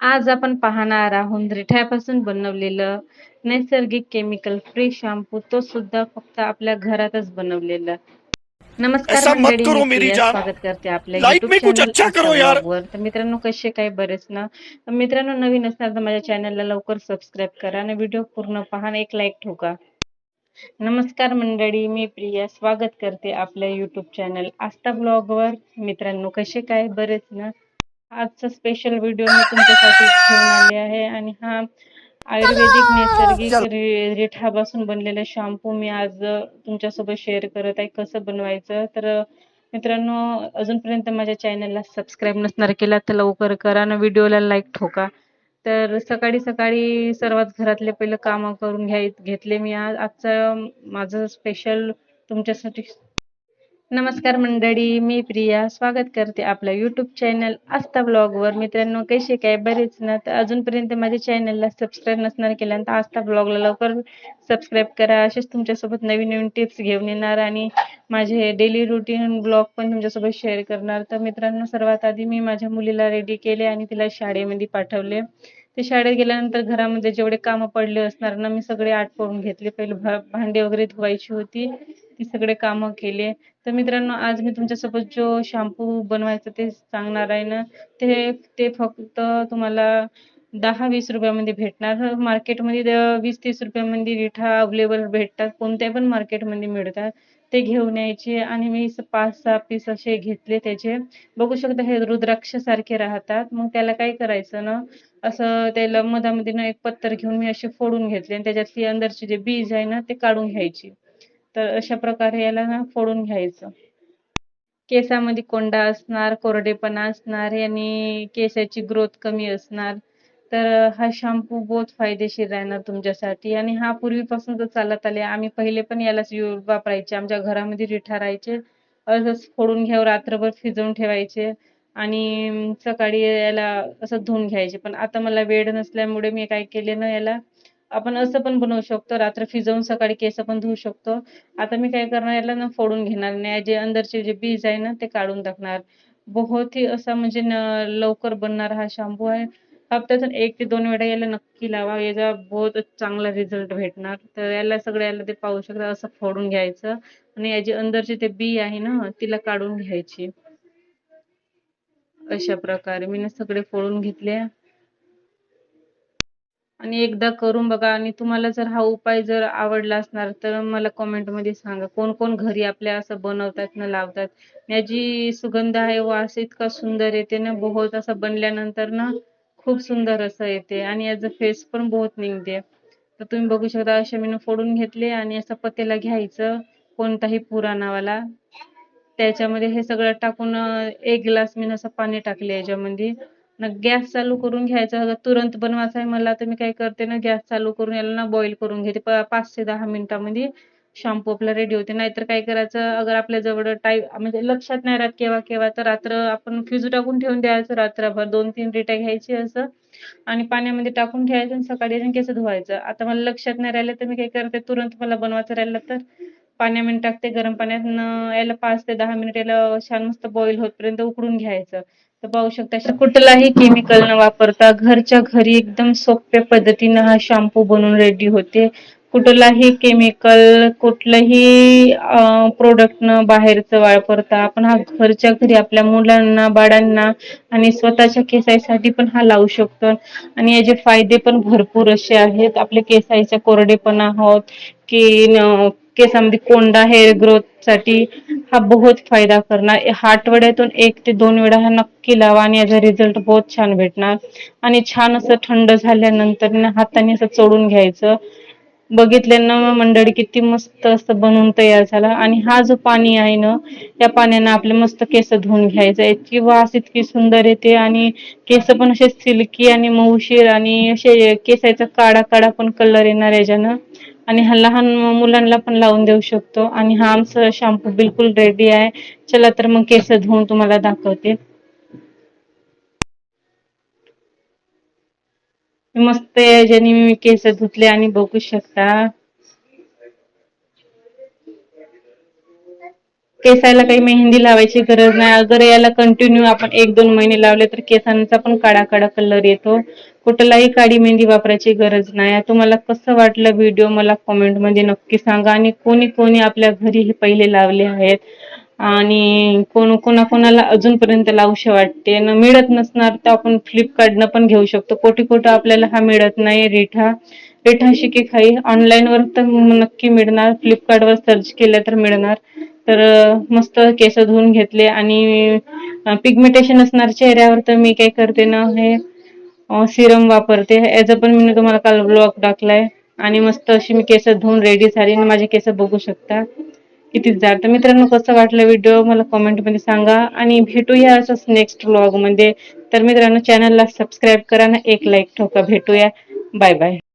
आज आपण पाहणार आहोत रिठ्यापासून बनवलेलं नैसर्गिक केमिकल फ्री शॅम्पू तो सुद्धा फक्त आपल्या घरातच बनवलेला. नमस्कार मंडळी, मी प्रिया. स्वागत करते आपल्या लाइफ YouTube में कुछ channel अच्छा करो आशा यार. vlog वर. तर मित्रांनो कसे काय बरेच ना? तर मित्रांनो नवीन असणार तर माझ्या चॅनलला लवकर सबस्क्राईब करा आणि व्हिडिओ पूर्ण पहा आणि एक लाईक ठोका. नमस्कार मंडळी मी प्रिया. स्वागत करते आपल्या युट्यूब चॅनल आस्था ब्लॉग वर. मित्रांनो कसे काय? बरेच ना? आजचा स्पेशल व्हिडिओ मी तुमच्यासाठी घेऊन आले आहे. आणि हा आयुर्वेदिक नैसर्गिक रिठापासून बनलेला शॅम्पू मी आज तुमच्यासोबत शेअर करत आहे. कसं बनवायचं? तर मित्रांनो अजूनपर्यंत माझ्या चॅनलला सबस्क्राईब नसणार केला तर लवकर करा. आणि व्हिडिओला लाईक ठोका. तर सकाळी सकाळी सर्वात घरातले पहिलं कामं करून घ्याय घेतले मी आज. आजचं माझं स्पेशल तुमच्यासाठी नमस्कार मंडळी मी प्रिया. स्वागत करते आपल्या यूट्यूब चॅनल आस्था ब्लॉगवर मित्रांनो कसे काय? बरेच ना. तर अजूनपर्यंत माझ्या चॅनलला सबस्क्राईब नसणार केल्यानंतर आस्था ब्लॉगला लवकर सबस्क्राईब करा. असेच तुमच्यासोबत नवीन नवीन टिप्स घेऊन येणार आणि माझे डेली रुटीन ब्लॉग पण तुमच्यासोबत शेअर करणार. तर मित्रांनो सर्वात आधी मी माझ्या मुलीला रेडी केले आणि तिला शाळेमध्ये पाठवले. ते शाळेत गेल्यानंतर घरामध्ये जेवढे कामं पडले असणार ना मी सगळे आटपवून घेतले. पहिले भांडे वगैरे धुवायची होती. ती सगळे कामं केले. तर मित्रांनो आज मी तुमच्यासोबत जो शॅम्पू बनवायचं ते सांगणार आहे ना ते ते फक्त तुम्हाला दहा वीस रुपयामध्ये भेटणार. मार्केटमध्ये वीस तीस रुपयामध्ये रिठा अवेलेबल भेटतात. कोणत्या पण मार्केटमध्ये मिळतात. ते घेऊन यायचे आणि मी पाच सहा पीस असे घेतले त्याचे. बघू शकता हे रुद्राक्ष सारखे राहतात. मग त्याला काय करायचं ना असं त्याला मधामध्ये ना एक पत्तर घेऊन मी असे फोडून घेतले आणि त्याच्यातली अंदरची जे बीज आहे ना ते काढून घ्यायची. तर अशा प्रकारे याला ना फोडून घ्यायचं. केसामध्ये कोंडा असणार कोरडेपणा असणार आणि केसाची ग्रोथ कमी असणार. तर हा शॅम्पू बहुत फायदेशीर राहणार तुमच्यासाठी. आणि हा पूर्वीपासून तर चालत आले आम्ही पहिले पण यालाच वापरायचे. आमच्या घरामध्ये रिठा राहायचे. असंच फोडून घ्यावं रात्रभर फिजवून ठेवायचे. आणि सकाळी याला असं धुवून घ्यायचे. पण आता मला वेळ नसल्यामुळे मी काय केले ना याला आपण असं पण बनवू शकतो. रात्र फिजवून सकाळी केस पण धुवू शकतो. आता मी काय करणार याला ना फोडून घेणार नाही. जे अंदरचे जे बीज आहे ना ते काढून टाकणार. बहुत ही असा म्हणजे लवकर बनणार हा शॅम्पू आहे. हप्त्यातून एक ते दोन वेळा याला नक्की लावा. याचा बहुत चांगला रिझल्ट भेटणार. तर याला सगळं याला ते पाहू शकता. असं फोडून घ्यायचं. आणि याची अंदरची ते बी आहे ना तिला काढून घ्यायची. अशा प्रकारे. मी ना सगळे फोडून घेतले. आणि एकदा करून बघा. आणि तुम्हाला जर हा उपाय जर आवडला असणार तर मला comment मध्ये सांगा. कोण कोण घरी आपल्या असं बनवतात ना लावतात. याची सुगंध आहे वास इतका सुंदर येते ना बहुत असं बनल्यानंतर ना खूप सुंदर असं येते. आणि याचं फेस पण बहुत निघते. तर तुम्ही बघू शकता असे मी फोडून घेतले आणि असं पतेला घ्यायचं कोणताही पुराणावाला. त्याच्यामध्ये हे सगळं टाकून एक ग्लास मी असं पाणी टाकले याच्यामध्ये. ना गॅस चालू करून घ्यायचा. होता तुरंत बनवायचा आहे मला तर मी काय करते ना गॅस चालू करून याला ना बॉईल करून घेते. पाच ते दहा मिनिटामध्ये शॅम्पू आपला रेडी होते. नाहीतर काय करायचं अगर आपल्या जवळ टाईम म्हणजे लक्षात नाही राहत केव्हा केव्हा तर रात्र आपण फ्रीज टाकून ठेवून द्यायचं रात्रभर दोन तीन रिट्या घ्यायची असं. आणि पाण्यामध्ये टाकून ठेवायचं आणि सकाळी येऊन केस धुवायचं. आता मला लक्षात नाही राहिलं तर मी काय करते तुरंत मला बनवायचं राहिलं तर पाण्यामध्ये टाकते गरम पाण्यात याला पाच ते दहा मिनिट याला छान मस्त बॉईल होतपर्यंत उकडून घ्यायचं. तर पाहू शकता अशा कुठलाही केमिकल न वापरता घरच्या घरी एकदम सोप्या पद्धतीनं हा शॅम्पू बनवून रेडी होते. कुठलाही केमिकल कुठलंही प्रोडक्ट न बाहेरचं वापरता आपण हा घरच्या घरी आपल्या मुलांना बाळांना आणि स्वतःच्या केसाईसाठी पण हा लावू शकतो. आणि याचे फायदे पण भरपूर असे आहेत. आपले केसाचा कोरडेपणा होत की केसामध्ये कोंडा हेअर ग्रोथसाठी हा बहुत फायदा करणार. हा आठवड्यातून एक ते दोन वेळा हा नक्की लावा आणि याचा रिझल्ट बहुत छान भेटणार. आणि छान असं थंड झाल्यानंतर हाताने असं चोडून घ्यायचं. बघितल्यानं मंडळी किती मस्त असं बनवून तयार झाला. आणि हा जो पाणी आहे ना त्या पाण्यानं आपले मस्त केस धुवून घ्यायचं. याची वास इतकी सुंदर येते आणि केस पण असे सिल्की आणि मऊशीर आणि असे केसाचा काळा काळा पण कलर येणार याच्यानं. आणि हा लहान मुलांना पण लावून देऊ शकतो. आणि हा आमचा शॅम्पू बिलकुल रेडी आहे. चला तर मग केस धुवून तुम्हाला दाखवते. मस्त याच्याने मी केस धुतले आणि बघू शकता. केसाला काही मेहंदी लावायची गरज नाही. अगर याला कंटिन्यू आपण एक दोन महिने लावले तर केसांचा पण काळा काळा कलर येतो. कुठलाही काळी मेहंदी वापरायची गरज नाही. तुम्हाला कसं वाटलं व्हिडिओ मला कॉमेंटमध्ये नक्की सांगा. आणि कोणी कोणी आपल्या घरी हे पहिले लावले आहेत. आणि कोण कोणाकोणाला अजूनपर्यंत लावूशे वाटते. न मिळत नसणार तर आपण फ्लिपकार्टनं पण घेऊ शकतो. कोटी कोटी आपल्याला हा मिळत नाही. रिठा रिठा शिके खाई. ऑनलाईनवर तर नक्की मिळणार. फ्लिपकार्टवर सर्च केलं तर मिळणार. तर मस्त केस धुवून घेतले. आणि पिगमेंटेशन असणार. चेहऱ्यावर तर मी काय करते ना हे सिरम वापरते. याचा पण मी तुम्हाला काल ब्लॉग टाकलाय. आणि मस्त अशी मी केस धुवून रेडी झाली आणि माझे केस बघू शकता. किती जाड. तर मित्रांनो कसं वाटलं व्हिडिओ मला कमेंटमध्ये सांगा. आणि भेटूया असंच नेक्स्ट ब्लॉगमध्ये तर मित्रांनो चॅनलला सबस्क्राईब करा ना एक लाईक ठोका. भेटूया. Bye bye